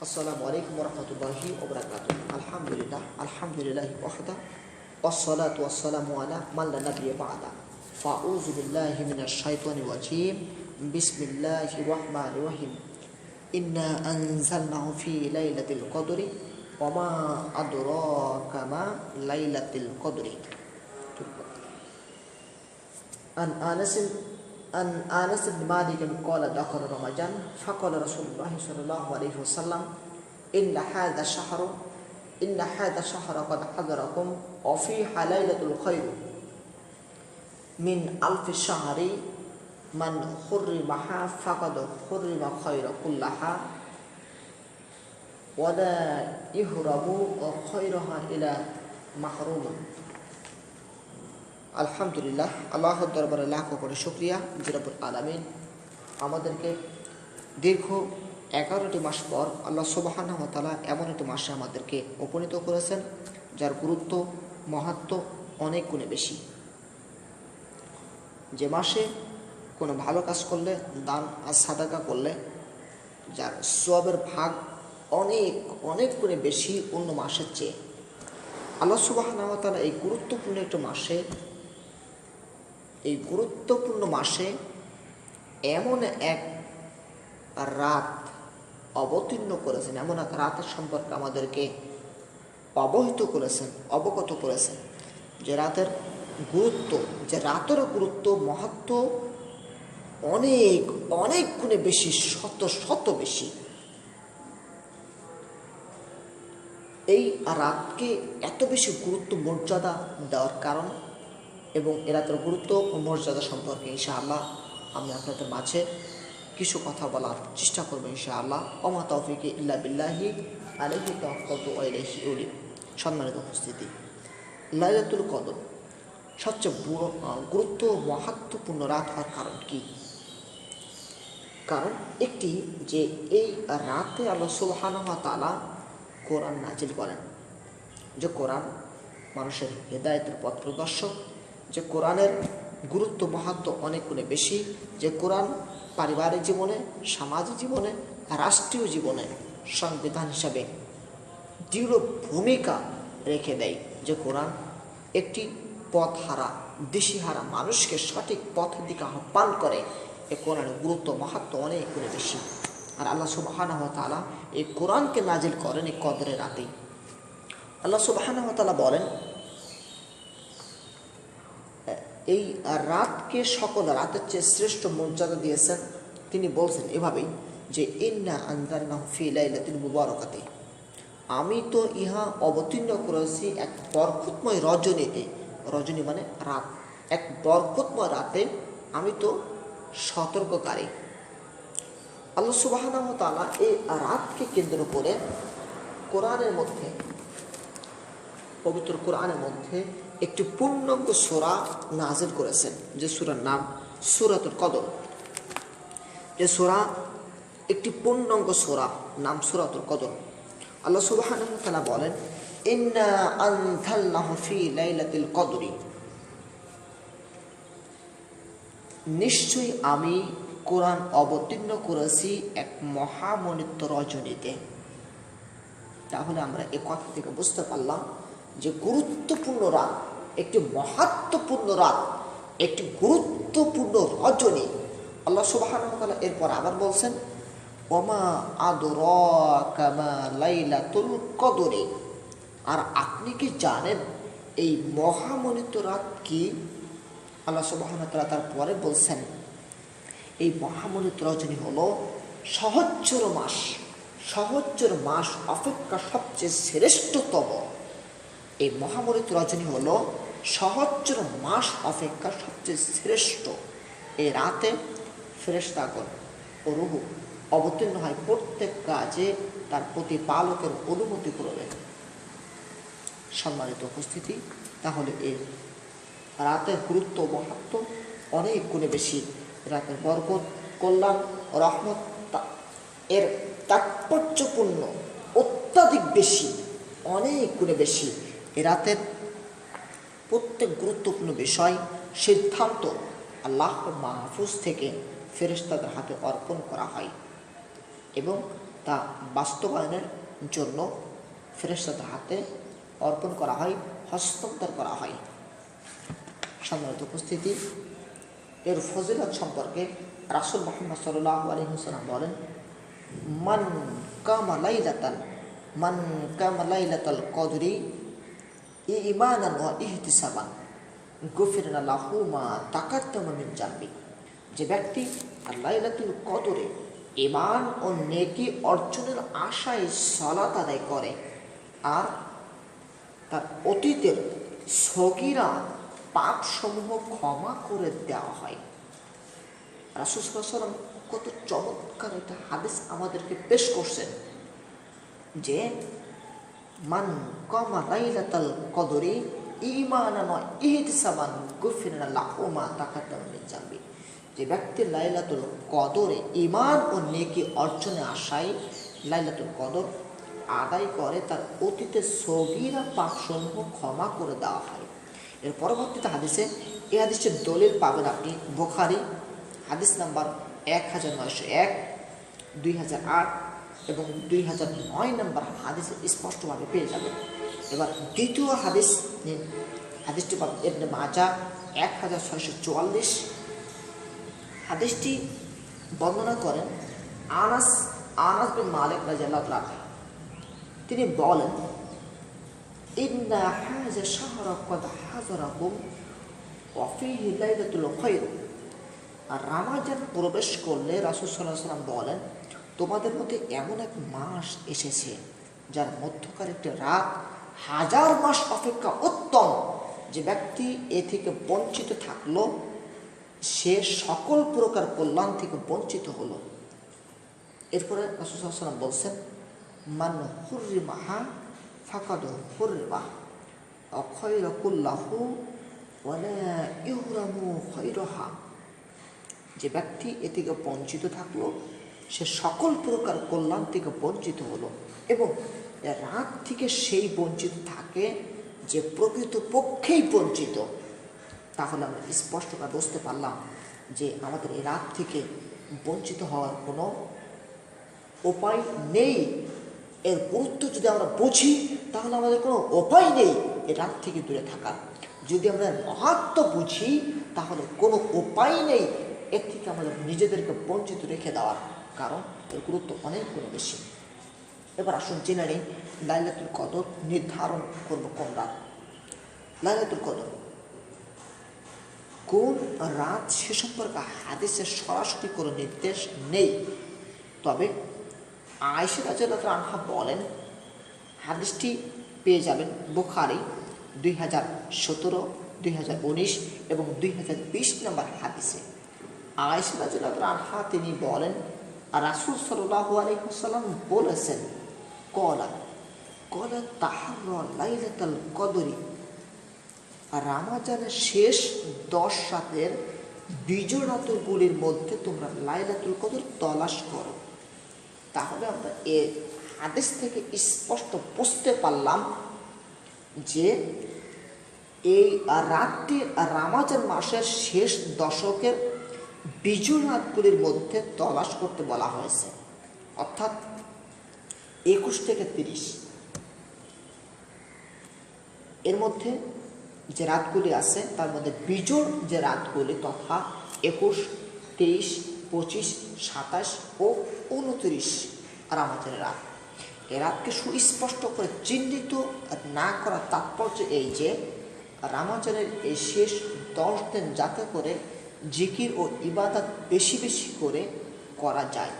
Assalamualaikum warahmatullahi wabarakatuh Alhamdulillah Alhamdulillahi wahda Wassalatu wassalamu ala man la nabiya ba'da Fa'udhu billahi minasyaitanir rajim Bismillahirrahmanirrahim Inna anzalnahu fi lailatul qadri Wa ma adraka ma lailatul qadri An Anas عن أنس بن مالك قال دخل رمضان فقال رسول الله صلى الله عليه وسلم إن هذا الشهر إن هذا الشهر قد حضركم وفيها ليلة الخير. من ألف شهر من حرمها فقد حرم خير كلها. ولا يهرب خيرها إلى محروم. আলহামদুলিল্লাহ, আল্লাহর দরবারে লাখো করে শুক্রিয়া, জিরাবুল আলমিন। আমাদেরকে দীর্ঘ এগারোটি মাস পর আল্লাহ সুবাহানহতালা এমন একটি মাসে আমাদেরকে উপনীত করেছেন, যার গুরুত্ব, মহাত্ম অনেক গুণে বেশি। যে মাসে কোনো ভালো কাজ করলে, দান আর সাদাকা করলে, যার সবের ভাগ অনেক অনেক গুণে বেশি অন্য মাসের চেয়ে। আল্লাহ সুবাহানহতালা এই গুরুত্বপূর্ণ একটি মাসে এই গুরুত্বপূর্ণ মাসে এমন এক রাত অবতীর্ণ করেছেন, এমন এক রাতের সম্পর্কে আমাদেরকে অবহিত করেছেন, অবগত করেছেন। যে রাতের গুরুত্ব, যে রাতেরও গুরুত্ব মহত্ব অনেক অনেক গুণে বেশি, শত শত বেশি। এই রাতকে এত বেশি গুরুত্ব, মর্যাদা দেওয়ার কারণ এবং এ রাতের গুরুত্ব ও মর্যাদা সম্পর্কে, ইনশাআল্লাহ আমি আপনাদের মাঝে কিছু কথা বলার চেষ্টা করব, ইনশাআল্লাহ। অমা তৌফিকে ইল্লা বিল্লাহি আলহি তফকত ওয়াইলাহি উলি। সম্মানিত উপস্থিতি, লাইলাতুল কদর, সবচেয়ে গুরুত্ব মহাত্মপূর্ণ রাত হওয়ার কারণ কি? কারণ একটি যে এই রাতে আল্লাহ সুবহানাহু ওয়া তাআলা কোরআন নাজিল করেন, যে কোরআন মানুষের হেদায়তের পথ প্রদর্শক যে কোরআনের গুরুত্ব, মাহাত্ম অনেক গুণে বেশি। যে কোরআন পারিবারিক জীবনে, সামাজিক জীবনে, রাষ্ট্রীয় জীবনে সংবিধান হিসাবে দৃঢ় ভূমিকা রেখে দেয়। যে কোরআন একটি পথ হারা দিশিহারা মানুষকে সঠিক পথের দিকে আহ্বান করে। এ কোরআনের গুরুত্ব, মাহাত্ম অনেক গুণে বেশি। আর আল্লাহ সুবাহানহ তালা এই কোরআনকে নাজিল করেন এই কদরের রাতেই আল্লাহ সুবাহানহ তালা বলেন এই রাতকে সকল রাতের চেয়ে শ্রেষ্ঠ মর্যাদা দিয়েছেন। তিনি বলছেন এভাবেই যে, ইন্না আন্দার ফি লাইলাতিল মুবারকাতে। আমি তো ইহা অবতীর্ণ করেছি এক বরকতময় রজনীতে। রজনী মানে রাত। এক বরকতময় রাতে আমি তো সতর্ককারী। আল্লাহ সুবাহ এই রাতকে কেন্দ্র করে কোরআনের মধ্যে, পবিত্র কোরআনের মধ্যে একটি পূর্ণাঙ্গ সোরা নাজিল করেছেন, যে সুরার নাম সুরাতুল কদর। যে সোরা একটি পূর্ণাঙ্গ সোরা, নাম সুরাতুল কদর। আল্লাহ সুবাহ তালা বলেন, ইন্না আনথাল্লাহু ফি লাইলাতিল কদরি। নিশ্চয়ই আমি কোরআন অবতীর্ণ করেছি এক মহামনিত্ব রজনীতে। তাহলে আমরা এ কথা থেকে বুঝতে পারলাম যে গুরুত্বপূর্ণ রাত একটি মহাত্মপূর্ণ রাত, একটি গুরুত্বপূর্ণ রজনী। আল্লাহ সুবাহ এরপর আবার বলছেন, ওমা আদর কামা লাইলাতুল কদরে? আর আপনি কি জানেন এই মহামনিত রাত কি? আল্লাহ সুবাহ তারপরে বলছেন, এই মহামনিত রজনী হলো সহজ্জর মাস সহজ্জর মাস অপেক্ষা সবচেয়ে শ্রেষ্ঠতম। এই মহামরিত রজনী হল সহজ্জর মাস অপেক্ষা সবচেয়ে শ্রেষ্ঠ। এ রাতে ফেরেস্তাগণ ও রুহু অবতীর্ণ হয় প্রত্যেক কাজে তার প্রতিপালকের অনুমতি করবে সম্মানিত উপস্থিতি, তাহলে এই রাতের গুরুত্ব মহাত্ম অনেক গুণে বেশি। রাতের বরকত, কল্যাণ রহমত এর তাৎপর্যপূর্ণ অত্যাধিক বেশি, অনেক গুণে বেশি। এ রাতের প্রত্যেক গুরুত্বপূর্ণ বিষয়, সিদ্ধান্ত আল্লাহ মাহফুজ থেকে ফেরেস্তাদের হাতে অর্পণ করা হয় এবং তা বাস্তবায়নের জন্য ফেরেস্তাদের হাতে অর্পণ করা হয়, হস্তান্তর করা হয়। সম্মানিত উপস্থিতি, এর ফজিলত সম্পর্কে রাসুল মোহাম্মদ সাল্লাহ আলহিহাল্লাম বলেন, মান কামা লাইলাতান, মান কামা লাইলাতাল কদরি ইমানান ওয়া ইহতিসাবান গুফিরনা লাহু মা তাকাদ্দামা মিন জানবি যে ব্যক্তি লাইলাতুল কদরে ইমান ও নেকি অর্জনের আশায় সলাত আদায় করে আর তার অতীতের সগিরা পাপসমূহ ক্ষমা করে দেওয়া হয় রাসুসাল্লাম কত চমৎকার একটা হাদিস আমাদেরকে পেশ করছেন যে মান কমা লাইলাতাল কদরি ইমানা নয় ইহতিসাবান গুফিরনা লাহু মা তাকাদ্দামা যে ব্যক্তি লাইলাতুল কদরে ইমান ও নেকি অর্জনে আশায় লাইলাতুল কদর আদায় করে তার অতীতে সগিরা পাপসমূহ ক্ষমা করে দেওয়া হয় এর পরবর্তীতে হাদিসে এ হাদিসের দলিল পাবেন আপনি বোখারি হাদিস নাম্বার এক হাজার নয়শো এক, দুই হাজার আট এবং দুই হাজার নয় নম্বর হাদিসে স্পষ্টভাবে পেয়ে যাবেন এবার দ্বিতীয় হাদিস নিন হাদিসটি পাবেন এমনি মাজা এক হাজার ছয়শো চুয়াল্লিশ। হাদিসটি বর্ণনা করেন আনাস আনাস বিন মালিক রাজিয়াল্লাহু তিনি বলেন, ইন্না হাযা শাহরা কদ হাজারাকুম ওয়া ফীহি লাইলাতুল খায়র আর রামাজান প্রবেশ করলে রাসূল আলাইহি সাল্লাম বলেন তোমাদের মধ্যে এমন এক মাস এসেছে, যার মধ্যকার একটি রাত হাজার মাস অপেক্ষা উত্তম। যে ব্যক্তি এ থেকে বঞ্চিত থাকল, সে সকল প্রকার কল্যাণ থেকে বঞ্চিত হলো। এরপরে রাসুসাল্লাম বলছেন, মান হুরিমাহা ফাকাদ হুরিমা অক্ষয়রকুল্লাহু ওয়ালা ইহরামু খৈরহা যে ব্যক্তি এ থেকে বঞ্চিত থাকল সে সকল প্রকার কল্যাণ থেকে বঞ্চিত হলো এবং রাত থেকে সেই বঞ্চিত থাকে যে প্রকৃত পক্ষেই বঞ্চিত। তাহলে আমরা স্পষ্টভাবে বুঝতে পারলাম যে আমাদের এই রাত থেকে বঞ্চিত হওয়ার কোনো উপায় নেই। এর গুরুত্ব যদি আমরা বুঝি, তাহলে আমাদের কোনো উপায় নেই এই রাত থেকে দূরে থাকার। যদি আমরা মহাত্ম বুঝি, তাহলে কোনো উপায় নেই এর থেকে আমাদের নিজেদেরকে বঞ্চিত রেখে দেওয়ার। কারণ এর গুরুত্ব অনেক গুণ বেশি। এবার আসুন জেনে নিই লাইলাতুল কদর নির্ধারণ করব কোন রাত। লাইলাতুল কদর। কোন রাত সে সম্পর্কে হাদিসের সরাসরি কোনো নির্দেশ নেই। তবে আয়সা রাজাত আনহা বলেন, হাদিসটি পেয়ে যাবেন বুখারি দুই হাজার সতেরো, দুই হাজার উনিশ এবং দুই হাজার বিশ নম্বর হাদিসে। আয়সা রাজাত আনহা তিনি বলেন রাসুল সাল্লাহ বলেছেন, কলা কলা তাহার লাইলাতাল কদরি। রামাজানের শেষ দশ রাতের বিজয় রাতগুলির মধ্যে তোমরা লাইলাতুল কদর তলাশ করো। তাহলে আমরা এ হাদিস থেকে স্পষ্ট বুঝতে পারলাম যে এই রাতটি রামাজান মাসের শেষ দশকের বিজয় রাতগুলির মধ্যে তলাশ করতে বলা হয়েছে। অর্থাৎ একুশ থেকে তিরিশ। এর মধ্যে যে রাতগুলি আছে, তার মধ্যে বিজোড় যে রাতগুলি তথা একুশ তেইশ পঁচিশ, সাতাশ ও উনত্রিশ রামাজানের রাত। এ রাতকে সুস্পষ্ট করে চিহ্নিত না করার তাৎপর্য এই যে, রামাজানের এই শেষ দশ দিন যাতে করে জিকির ও ইবাদত বেশি বেশি করে করা যায়।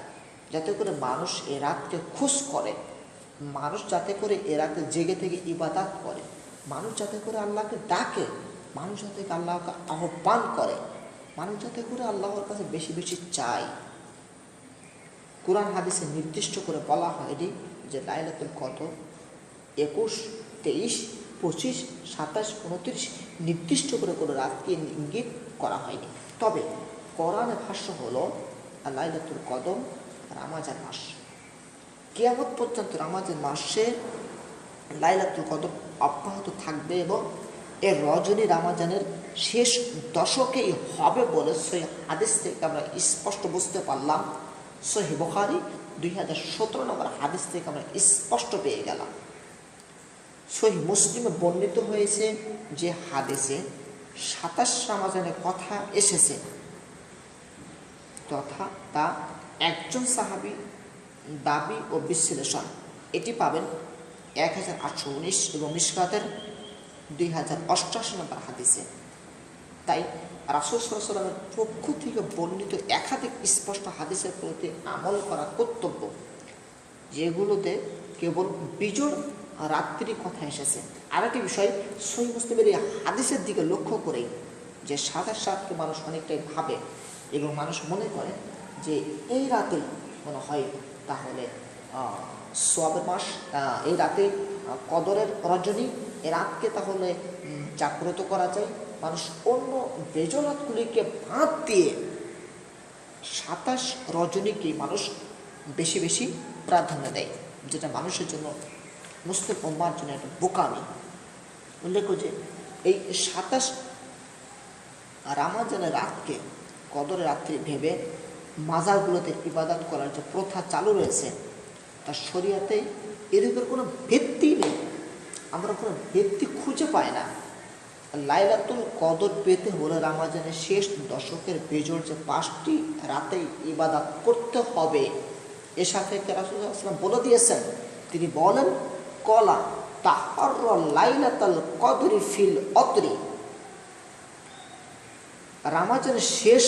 যাতে করে মানুষ এ রাতকে খুশ করে। মানুষ যাতে করে এ রাতে জেগে থেকে ইবাদাত করে। মানুষ যাতে করে আল্লাহকে ডাকে। মানুষ যাতে আল্লাহকে আহ্বান করে। মানুষ যাতে করে আল্লাহর কাছে বেশি বেশি চায়। কোরআন হাদিসে নির্দিষ্ট করে বলা হয় হয়নি যে লাইলাতুল কদর একুশ, তেইশ, পঁচিশ, সাতাশ, উনত্রিশ নির্দিষ্ট করে কোনো রাতকে ইঙ্গিত করা হয়নি। তবে কোরআনের ভাষ্য হলো, লাইলাতুল কদম রামাজান মাস। কেয়ামত পর্যন্ত রামাজান মাসে লাইলাতুল কদর অব্যাহত থাকবে এবং এর রজনী রামাজানের শেষ দশকেই হবে বলে সেই হাদিস থেকে আমরা স্পষ্ট বুঝতে পারলাম। সহি বখারি দুই হাজার সতেরো নম্বর হাদিস থেকে আমরা স্পষ্ট পেয়ে গেলাম। সহি মুসলিমে বর্ণিত হয়েছে যে হাদিসে সাতাশ রামাজানের কথা এসেছে। তথা তা একজন সাহাবি দাবি ও বিশ্লেষণ। এটি পাবেন এক হাজার আটশো উনিশ এবং মিসকাতের দুই হাজার অষ্টাশি নম্বর হাদিসে। তাই রাসুল সাল্লামের পক্ষ থেকে বর্ণিত একাধিক স্পষ্ট হাদিসের প্রতি আমল করা কর্তব্য, যেগুলোতে কেবল বিজোড় রাত্রি কথা এসেছে। আরেকটি বিষয়, সই মুসলিমের এই হাদিসের দিকে লক্ষ্য করেই যে সাতাশ সাতকে মানুষ অনেকটাই ভাবে এবং মানুষ মনে করে যে এই রাতে মনে হয় তাহলে সোয়াবের মাস এই রাতে কদরের রজনী, এ রাতকে তাহলে জাগ্রত করা যায়। মানুষ অন্য বেজরাতগুলিকে বাদ দিয়ে সাতাশ রজনীকে মানুষ বেশি বেশি প্রাধান্য দেয়, যেটা মানুষের জন্য মুসলিম উম্মার জন্য একটা বোকামি উল্লেখ্য যে, এই সাতাশ রামাজানের রাতকে কদরের রাত্রি ভেবে মাজারগুলোতে ইবাদত করার যে প্রথা চালু রয়েছে তার শরীয়তে এরকম কোনো ভিত্তি নেই। আমরা কোনো ভিত্তি খুঁজে পাই না। লাইলাতুল কদর পেতে হলে রামাজানের শেষ দশকের বেজোর যে পাঁচটি রাতেই ইবাদত করতে হবে। এ সাথে রাসুলাম বলে দিয়েছেন, তিনি বলেন কলা তাহর লাইলাতাল কদরি ফিল অতরি। রামাজানের শেষ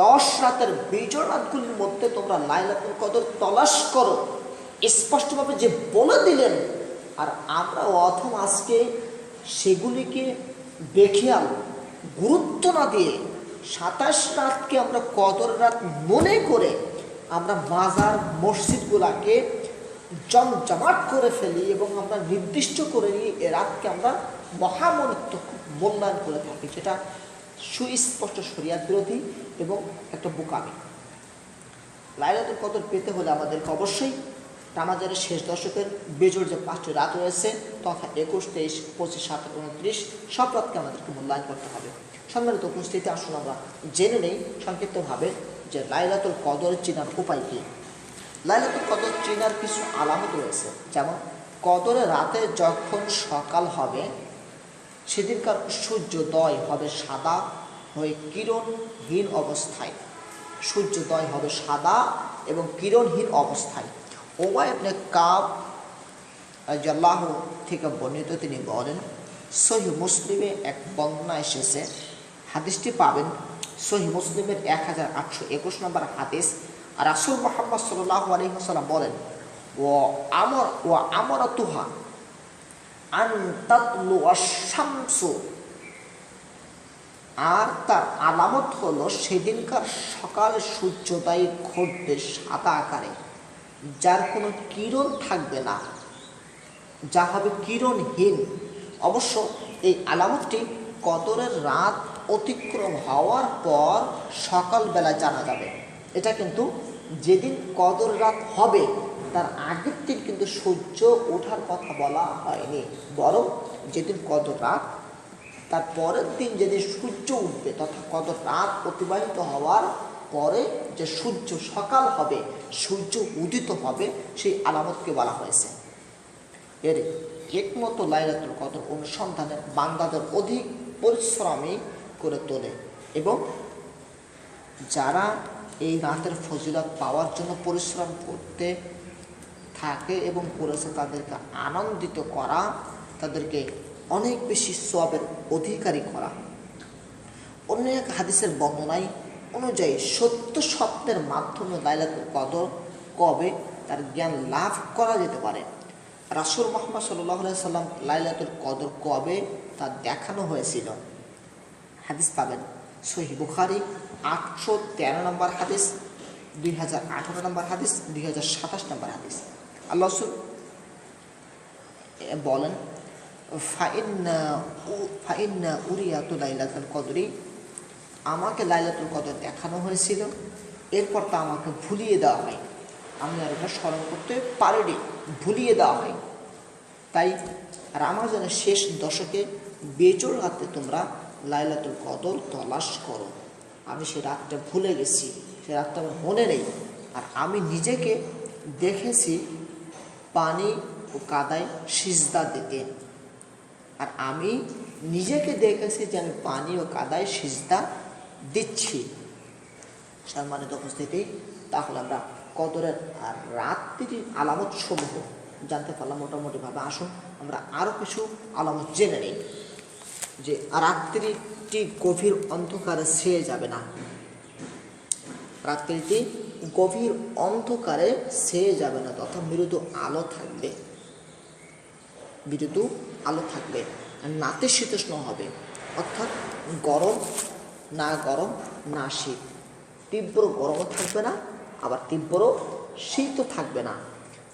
দশ রাতের বিজয় রাতগুলির মধ্যে তোমরা লাইলাতুল কদর তলাশ করো। স্পষ্টভাবে যে বলে দিলেন, আর আমরা অথম আজকে সেগুলিকে বেখেয়াল গুরুত্ব না দিয়ে সাতাশ রাতকে আমরা কদর রাত মনে করে আমরা মাজার মসজিদগুলাকে জমজমাট করে ফেলি এবং আমরা নির্দিষ্ট করে নিই এ রাতকে আমরা মহামনিত্ব মূল্যায়ন করে থাকি, যেটা সুস্পষ্ট শরিয়াত বিরোধী এবং একটা বোকামি। লাইলাতুল কদর পেতে হলে আমাদেরকে অবশ্যই রামাজানের শেষ দশকের বেজোর যে পাঁচটি রাত রয়েছে, তথা একুশ, তেইশ, পঁচিশ, সাতাশ, উনত্রিশ, সব রাতকে আমাদেরকে মূল্যায়ন করতে হবে। সম্মানিত উপস্থিতি, আসুন আমরা জেনে নেই, সংক্ষিপ্তভাবে যে লাইলাতুল কদর চেনার উপায় কী? লাইলাতুল কদর চেনার কিছু আলামত রয়েছে। যেমন কদরের রাতে যখন সকাল হবে, সেদিনকার সূর্যোদয় হবে সাদা হয়ে কিরণহীন অবস্থায়। সূর্যোদয় হবে সাদা এবং কিরণহীন অবস্থায়। ওমায় আপনি কাব জাল্লাহ থেকে বর্ণিত তিনি বলেন সহি মুসলিমে এক বর্ণনা এসেছে। হাদিসটি পাবেন। সহি মুসলিমের এক হাজার আটশো একুশ নম্বর হাদিস রাসুল মোহাম্মদ সাল্লাহ আলহিহাসাল্লাম বলেন ও আমর ও আমর তুহা আর তার আলামত হলো সেদিনকার সকাল সূর্যোদয় ঘটবে সাদা আকারে, যার কোনো কিরণ থাকবে না, যা হবে কিরণহীন। অবশ্য এই আলামতটি কদরের রাত অতিক্রম হওয়ার পর সকালবেলা জানা যাবে। এটা কিন্তু যেদিন কদর রাত হবে, তার আগের দিন কিন্তু সূর্য ওঠার কথা বলা হয়নি। বরং যেদিন কদর রাত, তার পরের দিন যেদিন সূর্য উঠবে, তথা কত রাত অতিবাহিত হওয়ার পরে যে সূর্য সকাল হবে, সূর্য উদিত হবে, সেই আলামতকে বলা হয়েছে। এর একমতো লাইলাতুল কদর অনুসন্ধানে বান্দাদের অধিক পরিশ্রমী করে তোলে এবং যারা এই রাতের ফজিলত পাওয়ার জন্য পরিশ্রম করতে থাকে এবং করেছে তাদেরকে আনন্দিত করা, তাদেরকে অনেক বেশি সবের অধিকারী করা। অন্য এক হাদিসের বর্ণনায় অনুযায়ী সত্য স্বপ্নের মাধ্যমে লাইলাতুল কদর কবে তার জ্ঞান লাভ করা যেতে পারে? রাসুল মোহাম্মদ সাল্লাহ সাল্লাম লাইলাতুল কদর কবে তা দেখানো হয়েছিল? হাদিস পাবেন। সহি বুখারি আটশো তেরো নম্বর হাদিস, দুই হাজার আঠারো নম্বর হাদিস, দুই হাজার সাতাশ নম্বর হাদিস। আল্লাহ বলেন ফাইন উরিয়াতু লাইলাতুল কদরি। আমাকে লাইলাতুল কদর দেখানো হয়েছিল, এরপর তা আমাকে ভুলিয়ে দেওয়া হয় আমি আর এটা স্মরণ করতে পারিনি, ভুলিয়ে দেওয়া হয় তাই রামাজানের শেষ দশকে বেজোর হাতে তোমরা লাইলাতুল কদর তলাশ করো। আমি সে রাতটা ভুলে গেছি, সে রাতটা আমার মনে নেই। আর আমি নিজেকে দেখেছি পানি ও কাদায় সিজদা দিতে। আর আমি নিজেকে দেখেছি যে আমি পানি ও কাদায় সিজদা দিচ্ছি। সম্মানিত উপস্থিতি, তাহলে আমরা কদরের আর রাত্রির আলামত সমূহ জানতে পারলাম। মোটামুটিভাবে আসুন, আমরা আরও কিছু আলামত জেনে নিই। যে রাত্রিটি গভীর অন্ধকারে ছেয়ে যাবে না। রাত্রিটি গভীর অন্ধকারে ছেয়ে যাবে না তথা মৃদু আলো থাকবে। মৃদু আলো থাকবে। নাতিশীতোষ্ণ হবে। অর্থাৎ গরম না গরম না শীত। তীব্র গরমও থাকবে না, আবার তীব্র শীতও থাকবে না।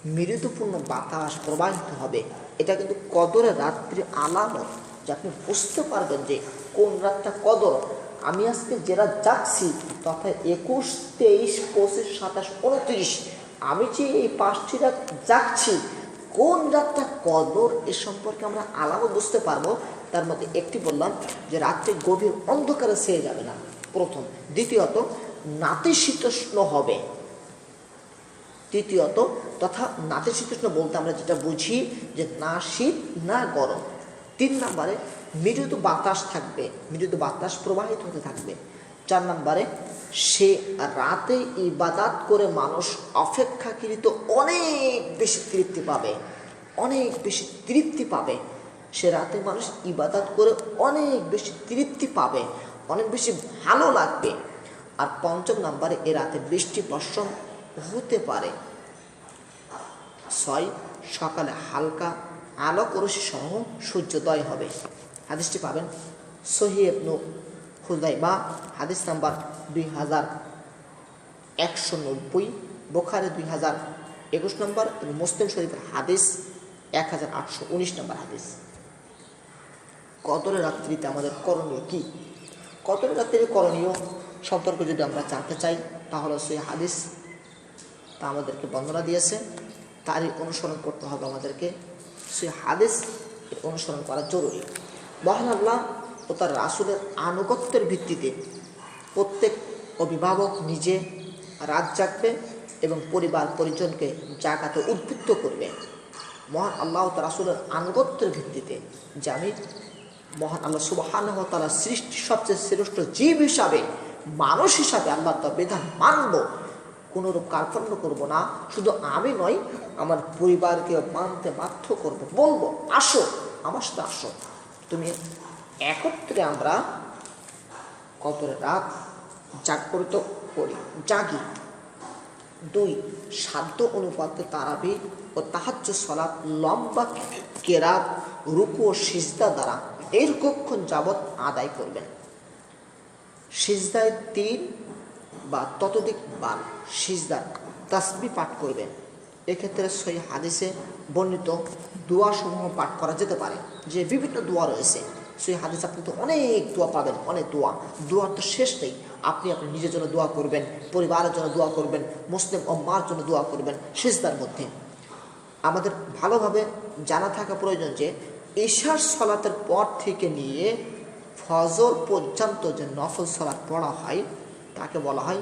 মৃদুপূর্ণ বাতাস প্রবাহিত হবে। এটা কিন্তু কদরের রাত্রি আলামত। যে আপনি বুঝতে পারবেন যে কোন রাতটা কদর। আমি আজকে যে রাত যাচ্ছি, তথা একুশ, তেইশ, পঁচিশ, সাতাশ, উনত্রিশ, আমি যে এই পাঁচটি রাত যাচ্ছি, কোন রাতটা কদর এ সম্পর্কে আমরা আলামত বুঝতে পারব? তার মধ্যে একটি বললাম যে রাত্রে গভীর অন্ধকারে ছেয়ে যাবে না। প্রথম। দ্বিতীয়ত নাতিশীতোষ্ণ হবে। তৃতীয়ত, তথা নাতিশীতোষ্ণ বলতে আমরা যেটা বুঝি যে না শীত, না গরম। তিন নম্বরে মৃদু বাতাস থাকবে, মৃদু বাতাস প্রবাহিত হতে থাকবে। চার নম্বরে, সে রাতে ইবাদাত করে মানুষ অপেক্ষাকৃত অনেক বেশি তৃপ্তি পাবে, অনেক বেশি তৃপ্তি পাবে। সে রাতে মানুষ ইবাদাত করে অনেক বেশি তৃপ্তি পাবে, অনেক বেশি ভালো লাগবে। আর পঞ্চম নম্বরে, এ রাতে বৃষ্টি বর্ষণ হতে পারে। ছয়, সকালে হালকা আলোক রশি সহ সূর্যোদয় হবে। হাদিসটি পাবেন সহিবনু হুদাই বা হাদিস নাম্বার দুই হাজার একশো নব্বই, বোখারে দুই হাজার একুশ নম্বর এবং মুসলিম শরীফের হাদিস এক হাজার আটশো উনিশ নম্বর হাদিস। কদরের রাত্রিতে আমাদের করণীয় কি? কদরের রাত্রির করণীয় সম্পর্কে যদি আমরা জানতে চাই, তাহলে সেই হাদিস তা আমাদেরকে বর্ণনা দিয়েছে। তারই অনুসরণ করতে হবে আমাদেরকে। সেই হাদিস অনুসরণ করা জরুরি। মহান আল্লাহ ও তার রাসুলের আনুগত্যের ভিত্তিতে প্রত্যেক অভিভাবক নিজে রাত জাগবে এবং পরিবার পরিজনকে জাগাতে উদ্বুদ্ধ করবে। মহান আল্লাহ তার রাসুলের আনুগত্যের ভিত্তিতে যে আমি মহান আল্লাহ সুবাহান তালা সৃষ্টি সবচেয়ে শ্রেষ্ঠ জীব হিসাবে, মানুষ হিসাবে আল্লাহ তার বিধান মানব, কোনোরূপ কার্পণ্য করব না। শুধু আমি নয়, আমার পরিবারকে মানতে বাধ্য করব। বলব, আসো, আমার সাথে আসো। তুমি একত্রে আমরা কত রাত জাগ্রত করি। জাগি। দুই, সাধ্য অনুপাতে তারাবি ও তাহাজ্য সলাপ লম্বা কেরাত, রুকু ও সিজদা দ্বারা দীর্ঘক্ষণ যাবৎ আদায় করবেন। সিজদায় তিন বা ততোধিক বার সিজদার তাসবি পাঠ করবেন। এক্ষেত্রে সই হাদিসে বর্ণিত দোয়াসমূহ পাঠ করা যেতে পারে, যে বিভিন্ন দোয়া রয়েছে। সেই হাদিস আপনি তো অনেক দোয়া পাবেন, অনেক দোয়া। দোয়ার তো শেষ নেই। আপনি আপনি নিজের জন্য দোয়া করবেন, পরিবারের জন্য দোয়া করবেন, মুসলিম ও মার জন্য দোয়া করবেন সিজদার মধ্যে। আমাদের ভালোভাবে জানা থাকা প্রয়োজন যে, ঈশার সলাতের পর থেকে নিয়ে ফজর পর্যন্ত যে নফল সলাৎ পড়া হয়, তাকে বলা হয়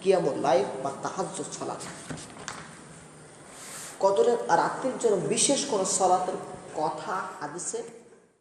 কিয়ামুল্লাহ বা তাহাজ্জ সলাৎ কদরের রাত্রির জন্য বিশেষ কোনো সলাতের কথা হাদিসে